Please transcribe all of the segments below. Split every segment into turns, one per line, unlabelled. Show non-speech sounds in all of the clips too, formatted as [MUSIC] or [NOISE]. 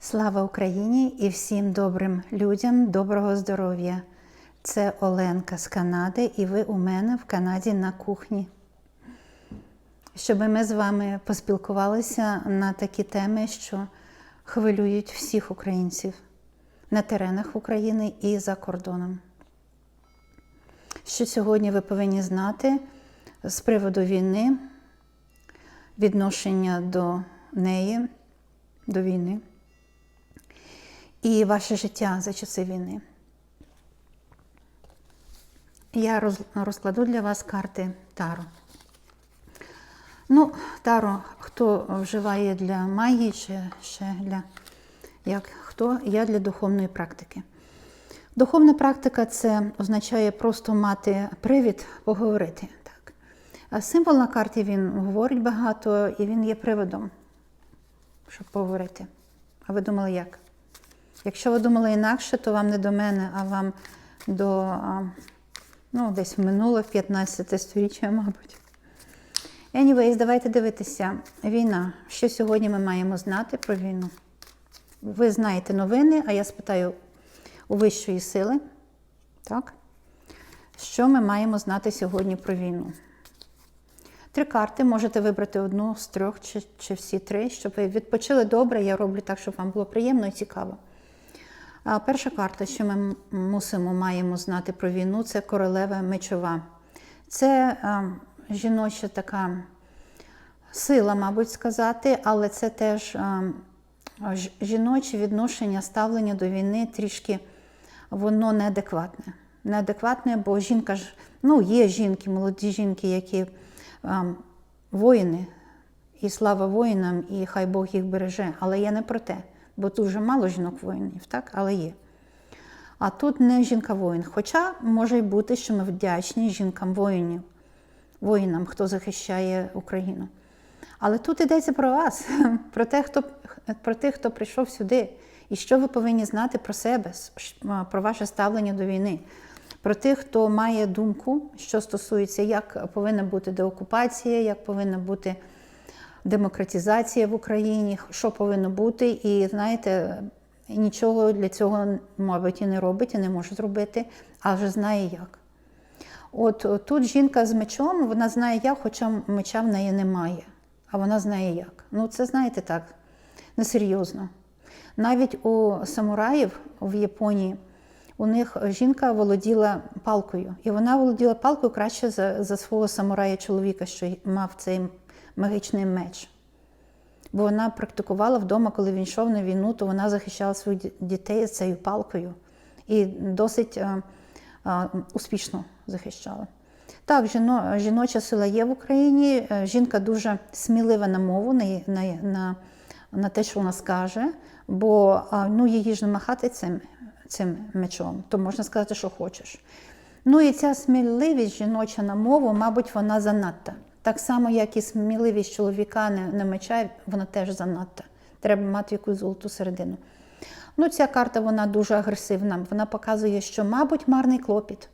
Слава Україні і всім добрим людям доброго здоров'я. Це Оленка з Канади, і ви у мене в Канаді на кухні. Щоб ми з вами поспілкувалися на такі теми, що хвилюють всіх українців на теренах України і за кордоном. Що сьогодні ви повинні знати з приводу війни, відношення до неї, до війни і ваше життя за часи війни. Я розкладу для вас карти Таро. Ну, Таро, хто вживає для магії чи ще для як хто, я для духовної практики. Духовна практика це означає просто мати привід поговорити. Так. А символ на карті він говорить багато і він є приводом, щоб поговорити. А ви думали як? Якщо ви думали інакше, то вам не до мене, а вам до ну, десь в минуле, 15 сторіччя, мабуть. Anyways, давайте дивитися. Війна. Що сьогодні ми маємо знати про війну? Ви знаєте новини, а я спитаю у вищої сили. Так? Що ми маємо знати сьогодні про війну? Три карти, можете вибрати одну з трьох чи, чи всі три, щоб ви відпочили добре. Я роблю так, щоб вам було приємно і цікаво. Перша карта, що ми мусимо маємо знати про війну, це королева мечова. Це жіноча така сила, мабуть, сказати, але це теж жіноче відношення, ставлення до війни трішки воно неадекватне. Неадекватне, бо жінка ж, ну, є жінки, молоді жінки, які воїни, і слава воїнам, і хай Бог їх береже. Але я не про те, бо дуже мало жінок воїнів, так? але є. А тут не жінка-воїн. Хоча може й бути, що ми вдячні жінкам воїнів, воїнам, хто захищає Україну. Але тут йдеться про вас, [LAUGHS] про, те, хто, про тих, хто прийшов сюди, і що ви повинні знати про себе, про ваше ставлення до війни, про тих, хто має думку, що стосується, як повинна бути деокупація, як повинна бути демократизація в Україні, що повинно бути. І знаєте, нічого для цього, мабуть, і не робить, і не може зробити, а вже знає як. От от тут жінка з мечом, вона знає як, хоча меча в неї немає, а вона знає як. Ну, це, знаєте, так, несерйозно. Навіть у самураїв в Японії у них жінка володіла палкою, і вона володіла палкою краще за, за свого самурая чоловіка, що мав цей магічний меч. Бо вона практикувала вдома, коли він йшов на війну, то вона захищала своїх ді- дітей цією палкою і досить а, а, успішно захищала. Так, жіно, жіноча сила є в Україні. Е, Жінка дуже смілива на мову, на, на, на, на те, що вона скаже, бо ну, її ж не махати цим, цим мечом, то можна сказати, що хочеш. Ну і ця сміливість жіноча на мову, мабуть, вона занадта. Так само, як і сміливість чоловіка на, на меча, вона теж занадта. Треба мати якусь золоту середину. Ну, ця карта вона дуже агресивна. Вона показує, що, мабуть, марний клопіт.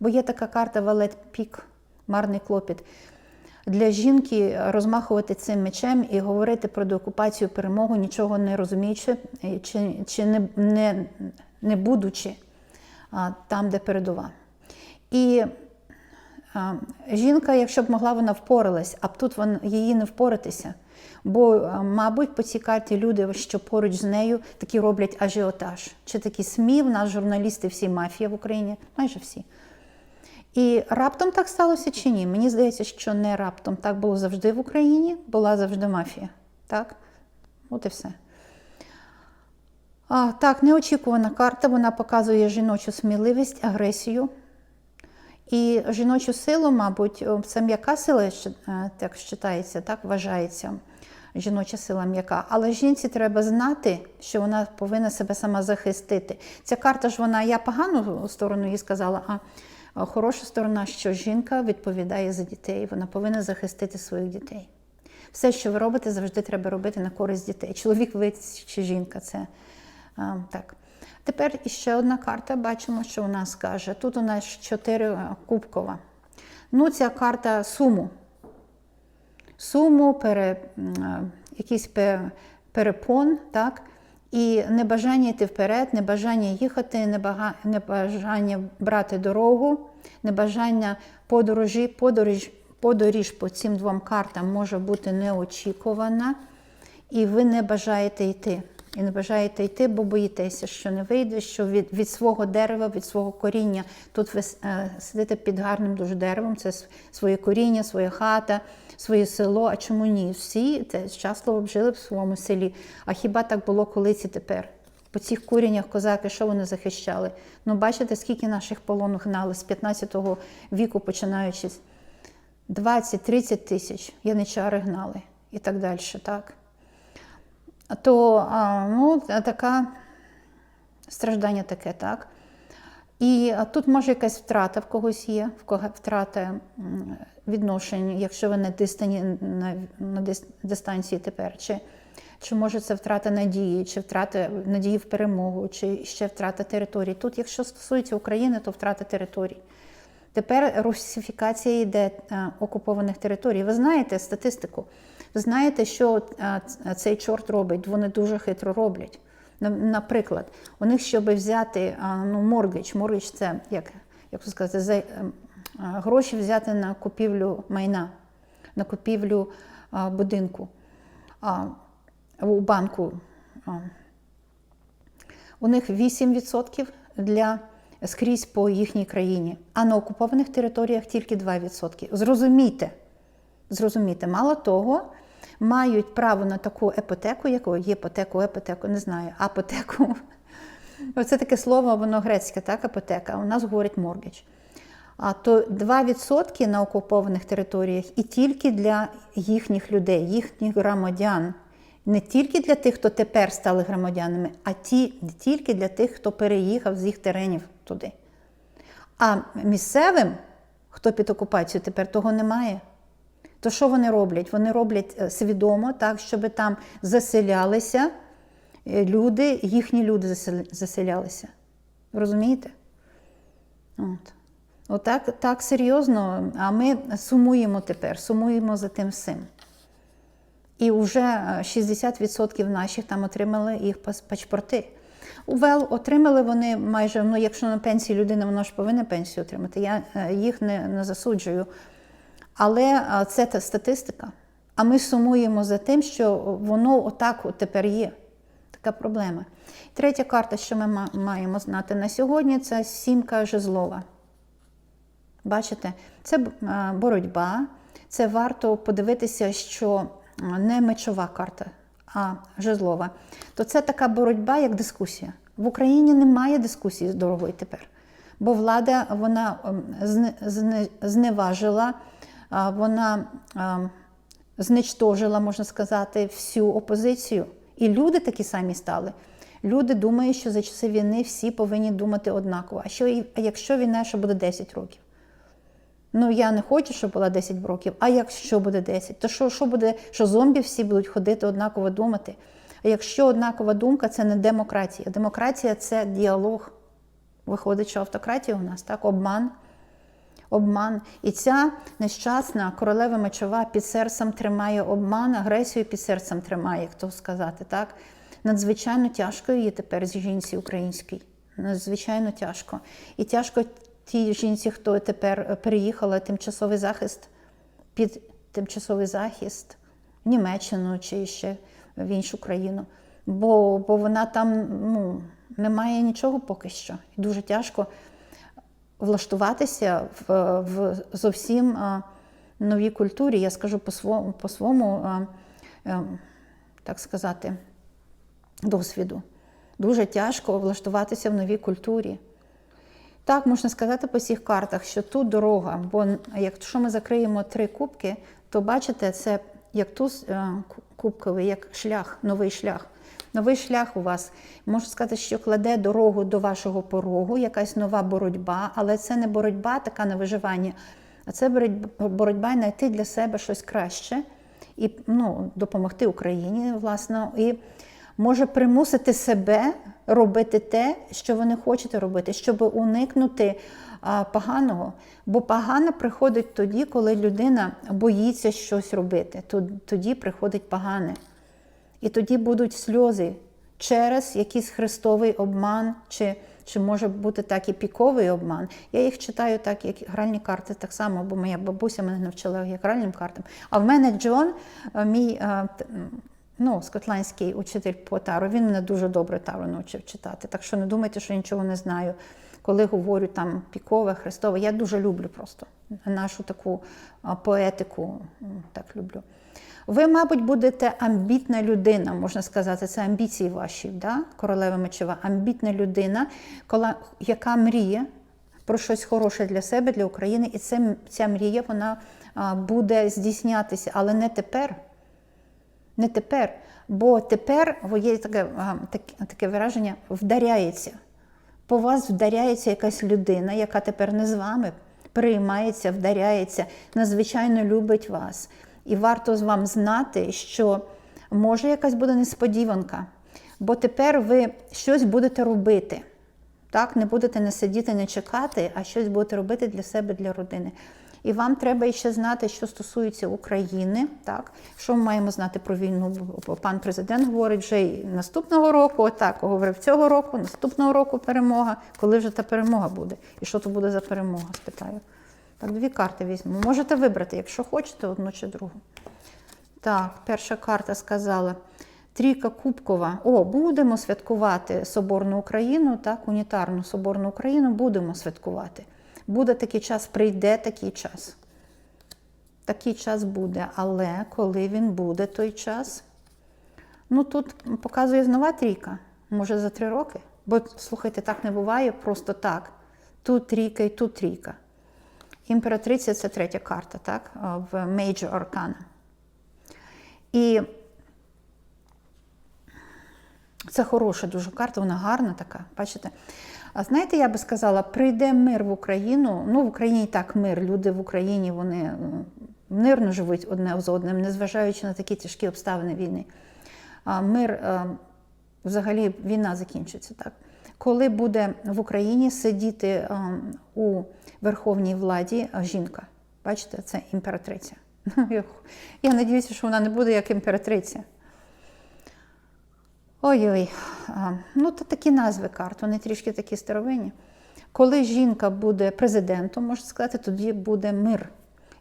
Бо є така карта Валет Пік, марний клопіт. Для жінки розмахувати цим мечем і говорити про деокупацію перемогу, нічого не розуміючи, е, чи, чи не, не, не будучи а, там, де передова. І жінка, якщо б могла, вона впоралась, а б тут вон, її не впоратися. Бо, мабуть, по цій карті люди, що поруч з нею, такі роблять ажіотаж. Чи такі СМІ, в нас журналісти, всі мафія в Україні, майже всі. І раптом так сталося чи ні? Мені здається, що не раптом. Так було завжди в Україні, була завжди мафія. Так? От і все. А, так, неочікувана карта, вона показує жіночу сміливість, агресію. І жіночу силу, мабуть, це м'яка сила, е, так вважається, так вважається. Жіноча сила м'яка. Але жінці треба знати, що вона повинна себе сама захистити. Ця карта ж вона, я погану сторону їй сказала, а хороша сторона, що жінка відповідає за дітей, вона повинна захистити своїх дітей. Все, що ви робите, завжди треба робити на користь дітей. Чоловік ви чи жінка, це а, так. Тепер іще одна карта, бачимо, що у нас каже. Тут у нас чотири кубкова. Ну, ця карта суму. Суму, пере, якийсь перепон, так? І небажання йти вперед, небажання їхати, небажання брати дорогу, небажання подорожі, подорож, подоріж по цим двом картам може бути неочікувана, і ви не бажаєте йти. І не бажаєте йти, бо боїтеся, що не вийде, що від, від свого дерева, від свого коріння. Тут ви е, сидите під гарним дуже деревом, це своє коріння, своя хата, своє село. А чому ні? Всі те щасливо жили в своєму селі. А хіба так було колись і тепер? По цих куріннях козаки, що вони захищали? Ну, бачите, скільки наших полону гнали з 15 віку, починаючи з 20-30 тисяч яничари гнали і так далі. Так? То ну, така страждання таке, так? І тут може якась втрата в когось є, в кого втрата відношень, якщо ви на, дистані, на, на дистанції тепер, чи, чи може це втрата надії, чи втрата надії в перемогу, чи ще втрата територій. Тут, якщо стосується України, то втрата територій. Тепер русифікація йде е, окупованих територій. Ви знаєте статистику. Знаєте, що е, цей чорт робить. Вони дуже хитро роблять. Наприклад, у них, щоб взяти е, ну, моргідж, моргідж це як, як сказати, за, е, е, гроші взяти на купівлю майна, на купівлю е, будинку у банку. у них 8% для скрізь по їхній країні, а на окупованих територіях тільки 2%. Зрозумійте, зрозумійте, мало того, мають право на таку епотеку, яку є епотеку, не знаю, апотеку. [LAUGHS] Оце таке слово, воно грецьке, так, апотека. У нас говорять моргідж. А то 2% на окупованих територіях і тільки для їхніх людей, їхніх громадян. Не тільки для тих, хто тепер стали громадянами, а ті, не тільки для тих, хто переїхав з їх теренів туди. А місцевим, хто під окупацією тепер, того немає. То що вони роблять? Вони роблять е, свідомо так, щоб там заселялися е, люди, їхні люди заселялися. Розумієте? От. Отак так серйозно, а ми сумуємо тепер, сумуємо за тим всім. І вже е, 60% наших там отримали їх паспорти. Увел отримали вони майже, ну якщо на пенсії людина, вона ж повинна пенсію отримати. Я е, їх не, не засуджую. Але це та статистика. А ми сумуємо за тим, що воно отак от тепер є. Така проблема. Третя карта, що ми маємо знати на сьогодні, це сімка жезлова. Бачите, це боротьба, це варто подивитися, що не мечова карта, а жезлова. То це така боротьба, як дискусія. В Україні немає дискусії з дорогою тепер, бо влада вона зне- зне- зневажила, вона зничтожила, можна сказати, всю опозицію. І люди такі самі стали. Люди думають, що за часи війни всі повинні думати однаково. А що якщо війна ще буде 10 років? Ну я не хочу, щоб була 10 років. А якщо буде 10, то що, що буде, що зомбі всі будуть ходити однаково думати? А якщо однакова думка, це не демократія. Демократія це діалог. Виходить, що автократія у нас так, обман. Обман. І ця нещасна королева мечова під серцем тримає обман, агресію під серцем тримає, як то сказати, так? Надзвичайно тяжко її тепер з жінці українській. Надзвичайно тяжко. І тяжко тій жінці, хто тепер переїхала тимчасовий захист під тимчасовий захист в Німеччину чи ще в іншу країну. Бо, бо вона там ну, не має нічого поки що. І дуже тяжко влаштуватися в, в зовсім новій культурі. Я скажу по своєму, по своєму ем, так сказати, досвіду. Дуже тяжко влаштуватися в новій культурі. Так, можна сказати по всіх картах, що тут дорога, бо якщо ми закриємо три кубки, то бачите, це як туз е, кубковий, як шлях, новий шлях. Новий шлях у вас, можу сказати, що кладе дорогу до вашого порогу, якась нова боротьба, але це не боротьба така на виживання, а це боротьба- знайти для себе щось краще і ну, допомогти Україні, власне, і може примусити себе робити те, що ви не хочете робити, щоб уникнути поганого. Бо погано приходить тоді, коли людина боїться щось робити. Тоді приходить погане. І тоді будуть сльози, через якийсь хрестовий обман, чи, чи може бути так і піковий обман. Я їх читаю так, як гральні карти, так само, бо моя бабуся мене навчила як гральним картам. А в мене Джон, е, мій е, ну, скотландський учитель по тару, він мене дуже добре тару навчив читати. Так що не думайте, що я нічого не знаю. Коли говорю там пікове, хрестове, я дуже люблю просто нашу таку поетику, так люблю. Ви, мабуть, будете амбітна людина, можна сказати, це амбіції ваші, да? королева мечева, амбітна людина, яка мріє про щось хороше для себе, для України, і це, ця мрія вона буде здійснятися, але не тепер. Не тепер. Бо тепер бо є таке, таке, вираження вдаряється. По вас вдаряється якась людина, яка тепер не з вами, приймається, вдаряється, надзвичайно любить вас. І варто вам знати, що може якась буде несподіванка, бо тепер ви щось будете робити. Так, не будете не сидіти, не чекати, а щось будете робити для себе, для родини. І вам треба ще знати, що стосується України. Так, що ми маємо знати про війну? Пан президент говорить вже і наступного року, отак говорив цього року, наступного року перемога. Коли вже та перемога буде? І що то буде за перемога? Спитаю. Так, дві карти візьму. Можете вибрати, якщо хочете, одну чи другу. Так, перша карта сказала. Трійка Кубкова. О, будемо святкувати Соборну Україну, так, унітарну Соборну Україну будемо святкувати. Буде такий час, прийде такий час. Такий час буде, але коли він буде той час? Ну тут показує знова трійка, може за три роки. Бо слухайте, так не буває просто так. Тут трійка і тут трійка. Імператриця це третя карта, так? В Major Arcana. І це хороша дуже карта, вона гарна така, бачите? А знаєте, я би сказала, прийде мир в Україну. Ну, в Україні так мир. Люди в Україні вони мирно живуть одне з одним, незважаючи на такі тяжкі обставини війни. А мир, е, взагалі, війна закінчиться так. Коли буде в Україні сидіти е, у верховній владі е, жінка, бачите, це імператриця. [LAUGHS] Я надіюся, що вона не буде як імператриця. Ой-ой, ну то такі назви карт, вони трішки такі старовинні. Коли жінка буде президентом, можна сказати, тоді буде мир.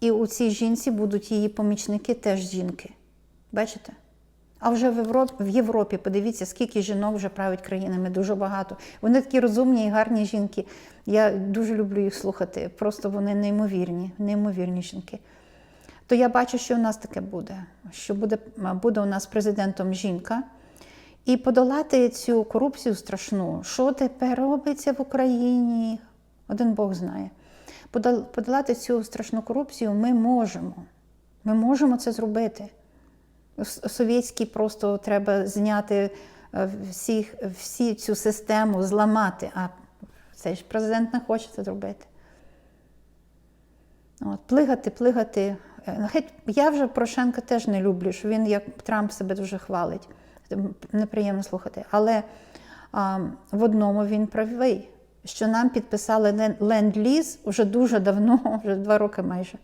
І у цій жінці будуть її помічники теж жінки. Бачите? А вже в Європі, в Європі подивіться, скільки жінок вже править країнами, дуже багато. Вони такі розумні і гарні жінки. Я дуже люблю їх слухати. Просто вони неймовірні, неймовірні жінки. То я бачу, що у нас таке буде. Що буде, буде у нас президентом жінка. І подолати цю корупцію страшну, що тепер робиться в Україні, один Бог знає. Подол- Подолати цю страшну корупцію ми можемо. Ми можемо це зробити. Совєтський просто треба зняти е, всіх, всі цю систему, зламати. А цей ж президент не хоче це зробити. От, плигати, плигати. Е, я вже Порошенка теж не люблю, що він як Трамп себе дуже хвалить. Неприємно слухати. Але а, в одному він правий, що нам підписали ленд-ліз вже дуже давно, [LAUGHS] вже два роки майже.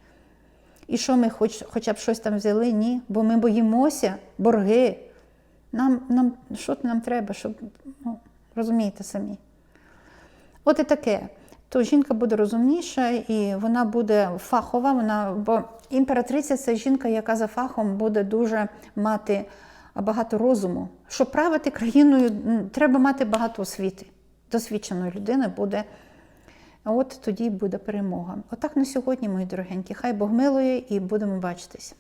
І що ми хоч, хоча б щось там взяли? Ні. Бо ми боїмося борги. Нам, нам, що нам треба, щоб, ну, розумієте самі. От і таке. То жінка буде розумніша і вона буде фахова. Вона, бо імператриця це жінка, яка за фахом буде дуже мати багато розуму. Щоб правити країною, треба мати багато освіти. Досвідченої людини буде. А от тоді буде перемога. Отак на сьогодні, мої дорогенькі. Хай Бог милує і будемо бачитись.